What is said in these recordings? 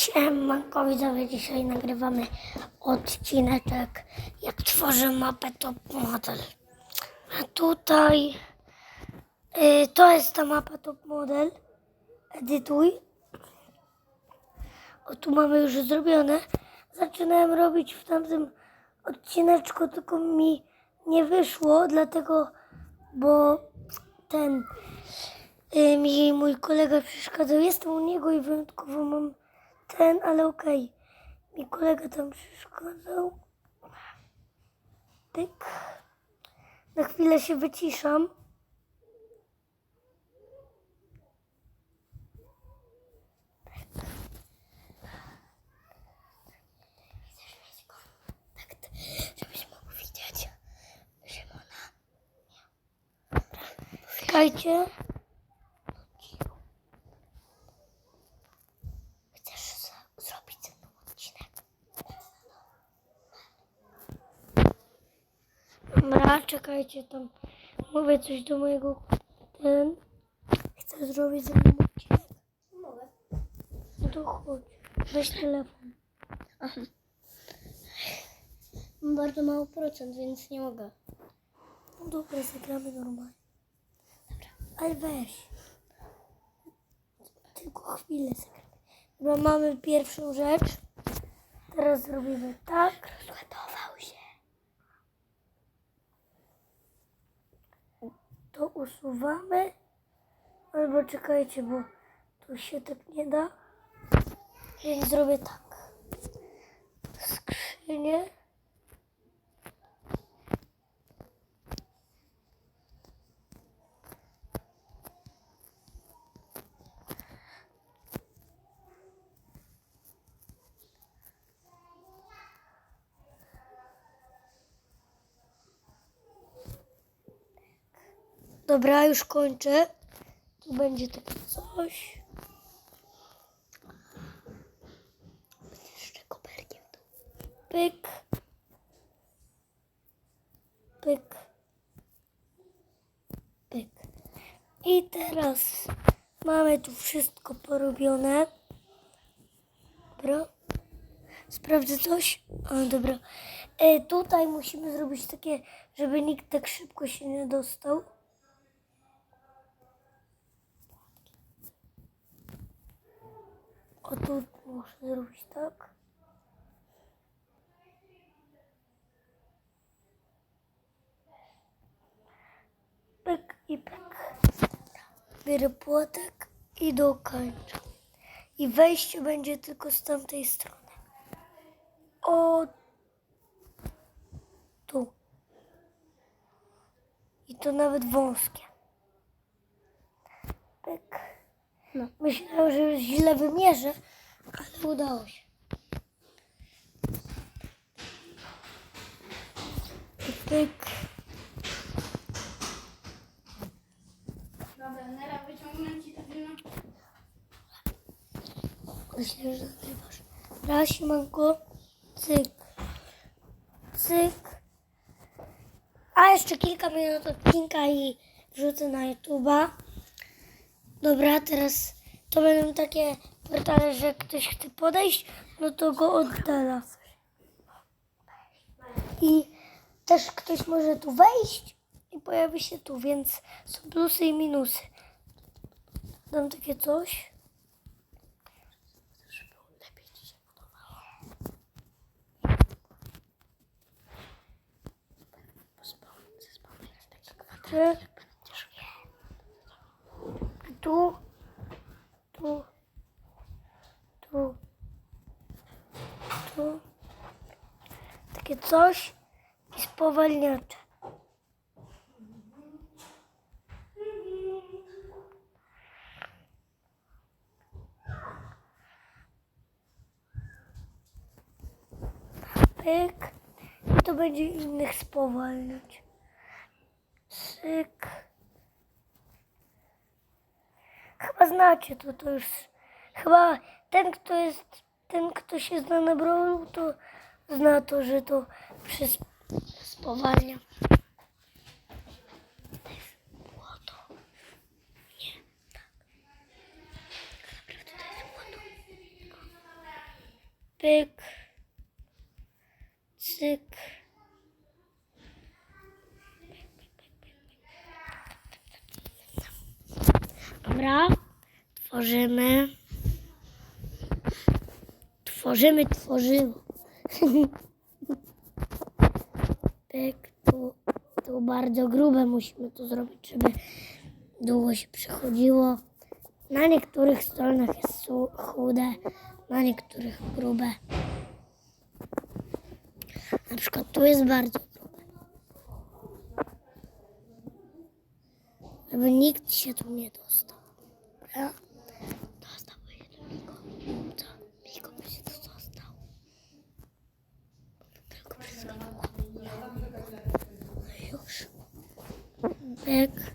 Siemanko widzowie, dzisiaj nagrywamy odcineczek jak tworzę mapę top model. A tutaj y, to jest ta mapa top model. Edytuj. O tu mamy już zrobione. Zaczynałem robić w tamtym odcineczku, tylko mi nie wyszło, dlatego, bo ten y, mi mój kolega przeszkadzał. Jestem u niego i wyjątkowo mam ten, ale okej. Mi kolega tam przeszkadzał. Pyk. Na chwilę się wyciszam. Tak. Czekajcie. Chcesz z- zrobić ze mną odcinek? Dobra, czekajcie tam. Mówię coś do mojego ten. Chcę zrobić ze mną odcinek. Mogę. No to chodź. Weź telefon. Mam bardzo mało procent, więc nie mogę. No dobra, zagramy normalnie. Dobra, ale weź. Tylko chwilę zagramy. Dobra, mamy pierwszą rzecz. Teraz zrobimy tak. Rozładował się. To usuwamy. Albo czekajcie, bo tu się tak nie da. Więc zrobię tak. Skrzynię. Dobra, już kończę. Tu będzie takie coś. Jeszcze koperkiem tu. Pyk. Pyk. Pyk. I teraz mamy tu wszystko porobione. Dobra. Sprawdzę coś. O, dobra. E, tutaj musimy zrobić takie, żeby nikt tak szybko się nie dostał. O tu muszę zrobić tak. Pyk i pyk. Bierę płotek i dokończę. I wejście będzie tylko z tamtej strony. O tu. I to nawet wąskie. Pyk. No. Myślałem, że już źle wymierzę, ale udało się. Pyk. Dobra, Nera, wyciągnę ci to wino. Myślę, że nagrywasz. Raz, siemanko. Cyk. Cyk. A jeszcze kilka minut odcinka i wrzucę na YouTube'a. Dobra, teraz to będą takie portale, że ktoś chce podejść, no to go oddala. I też ktoś może tu wejść i pojawi się tu, więc są plusy i minusy. Dam takie coś. żeby lepiej ci się podobało. Czy tu, tu, tu, tu, takie coś i spowalniacze. Pyk. I to będzie innych spowalniać. Syk. Chyba znacie to, to już. Chyba ten, kto jest, ten, kto się zna na Brawlu, to zna to, że to przez spowalnia. To jest Dobra. Tworzymy. Tworzymy tworzywo. Pyk. Tu, tu bardzo grube musimy to zrobić, żeby długo się przechodziło. Na niektórych stronach jest chude, na niektórych grube. Na przykład tu jest bardzo grube. Żeby nikt się tu nie dostał. Dobra? Dostał tu Miko. Co? Miko by się tu dostał. Tylko przeskakiwał. No już. Byk.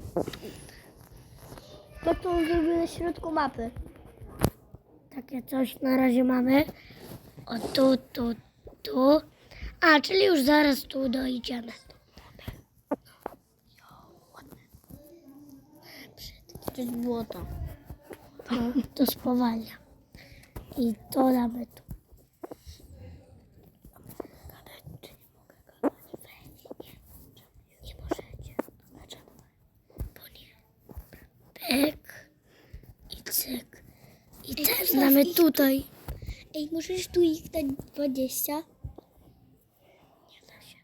To to on zrobił na środku mapy. Takie coś na razie mamy. O tu, tu, tu. A, czyli już zaraz tu dojdziemy. To jest błoto. To, to spowalnia. I to damy tu. Pyk. I cyk. I też damy tutaj. Ej, możesz tu ich dać 20? Nie da się.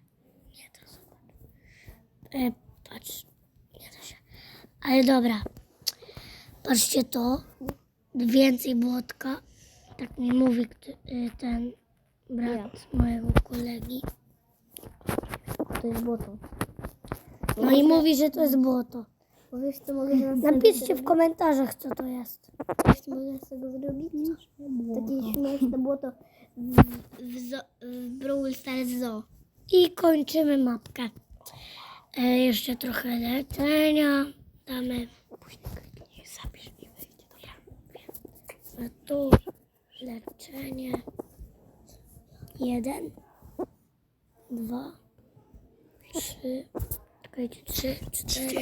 Nie da zobacz. E, patrz. Nie da się. Ale dobra. Patrzcie to. Więcej błotka. Tak mi mówi y, ten brat mojego kolegi. To jest błoto. No i mówi, że to jest błoto. Co mogę Napiszcie w komentarzach, co to jest. Wiesz co mogę z tego zrobić? Takie śmieszne błoto w, w, zo, w Brawl Stars Zoo. I kończymy mapkę. E, jeszcze trochę leczenia. Damy. Nie zapisz i wejdzie. To ja wiem. A tu leczenie. Jeden. Dwa. Trzy. Czekajcie. Trzy, cztery.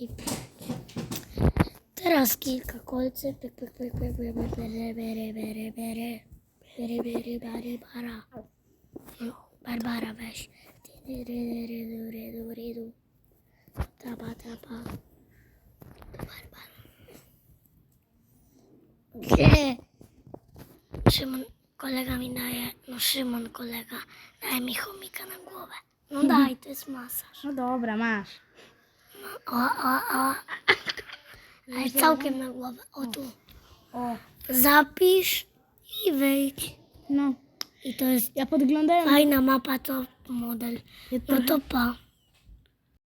I pięć. Teraz kilka kolcy. Pyk, pyk, pyk, pyk, pyk, pyk, bery, bery, bery, bery. Bery, bery, bary, bara. Barbara weź. Tyryryryry, rydu, rydu. Tapa, tapa. Gdzie? Szymon, kolega mi daje, no Szymon kolega, daje mi chomika na głowę. No daj, to jest masaż. No dobra, masz. O, o, o. Ale całkiem na głowę. O tu. O, Zapisz i wyjdź. no. I to jest Ja podglądałem. fajna mapa, to model. No to pa.